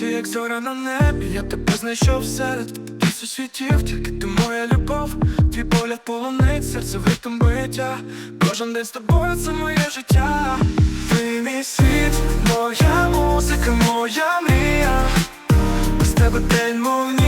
зоря на небі, я тебе знайшов серед тисяч світів, тільки ти моя любов, твій погляд полонить, серце в ритм биття Кожен день з тобою це моє життя. Ти мій світ, моя музика, моя мрія. Без тебе день, мов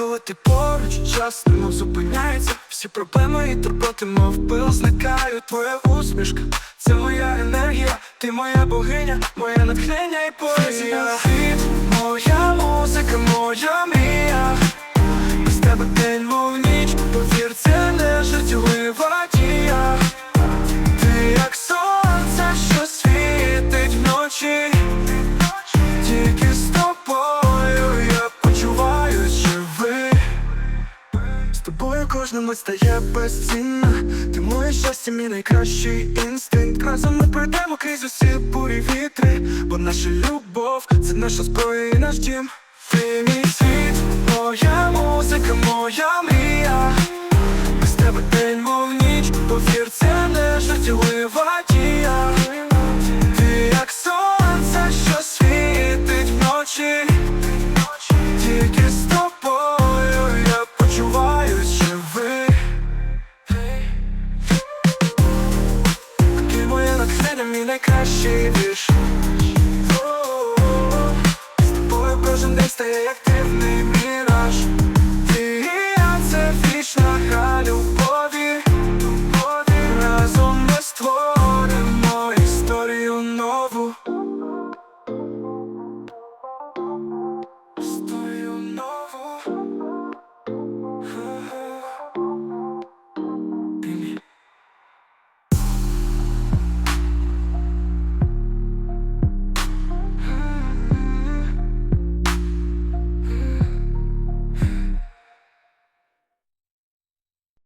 Коли ти поруч, час немов зупиняється, всі проблеми і турботи, мов пил зникають. Твоя усмішка, це моя енергія, ти моя богиня, моє натхнення і поезія. Світ, моя музика, моя мрія. Кожна мить стає безцінна. Ти моє щастя, мій найкращий інстинкт. Разом ми пройдемо крізь усі бурі вітри, бо наша любов це наша зброя і наш дім. Ти мій світ, моя музика, моя мрія. Без тебе день, мов ніч, повір, це не жартівлива найкращий вірш.